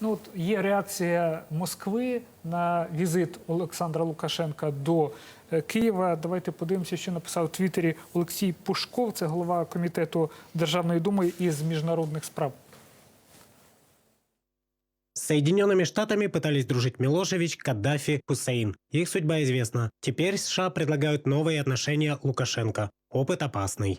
Ну от є реакція Москви на візит Олександра Лукашенка до е, Києва. Давайте подивимося, що написав у Твіттері Олексій Пушков, це голова комітету Державної думи із міжнародних справ. С Соединенными Штатами пытались дружить Милошевич, Каддафи, Хусейн. Их судьба известна. Теперь США предлагают новые отношения Лукашенко. Опыт опасный.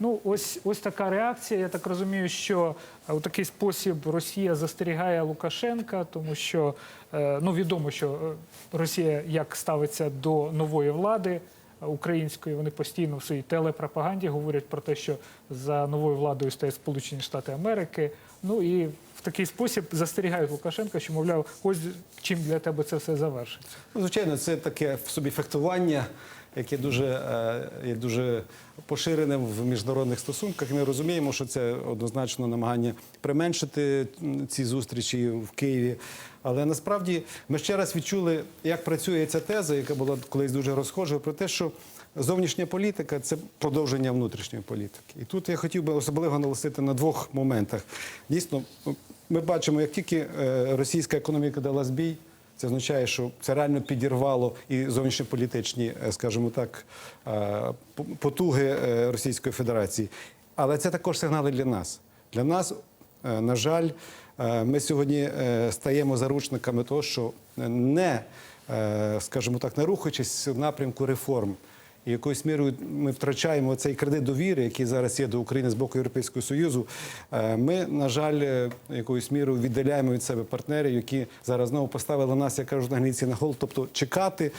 Ну, ось ось така реакція. Я так розумію, що е, у такий спосіб Росія застерігає Лукашенка, тому що е, ну відомо, що е, Росія як ставиться до нової влади української. Вони постійно в своїй телепропаганді говорять про те, що за новою владою стоять Сполучені Штати Америки. Ну і в такий спосіб застерігають Лукашенка, що мовляв, ось чим для тебе це все завершиться. Ну, Звичайно, це таке в собі фехтування, яке дуже, е, є дуже поширеним в міжнародних стосунках. Ми розуміємо, що це однозначно намагання применшити ці зустрічі в Києві. Але насправді ми ще раз відчули, як працює ця теза, яка була колись дуже розхожою, про те, що зовнішня політика це продовження внутрішньої політики. І тут я хотів би особливо наголосити на двох моментах. Дійсно, ми бачимо, як тільки е, російська економіка дала збій. Це означає, що це реально підірвало і зовнішньополітичні, е, скажімо так, е, потуги е, Російської Федерації. Але це також сигнали для нас. Для нас, на жаль, ми сьогодні стаємо заручниками того, що не, скажімо так, не рухаючись в напрямку реформ. І якоюсь мірою ми втрачаємо цей кредит довіри, який зараз є до України з боку Європейського Союзу. Е, Ми, на жаль, е, якоюсь мірою віддаляємо від себе партнерів, які зараз знову поставили нас, як кажуть англійці, на гол. Тобто чекати,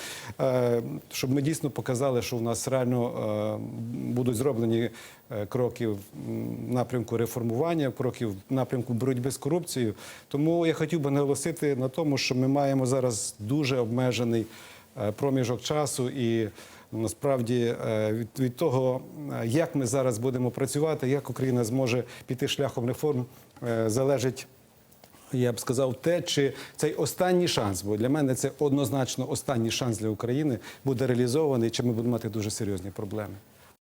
е, щоб ми дійсно показали, що в нас реально будуть зроблені кроки в напрямку реформування, кроки в напрямку боротьби з корупцією. Тому я хотів би наголосити на тому, що ми маємо зараз дуже обмежений проміжок часу і. Насправді е, від, того, е, як ми зараз будемо працювати, як Україна зможе піти шляхом реформ, е, залежить, я б сказав, те, чи цей останній шанс, бо для мене це однозначно останній шанс для України буде реалізований, чи ми будемо мати дуже серйозні проблеми.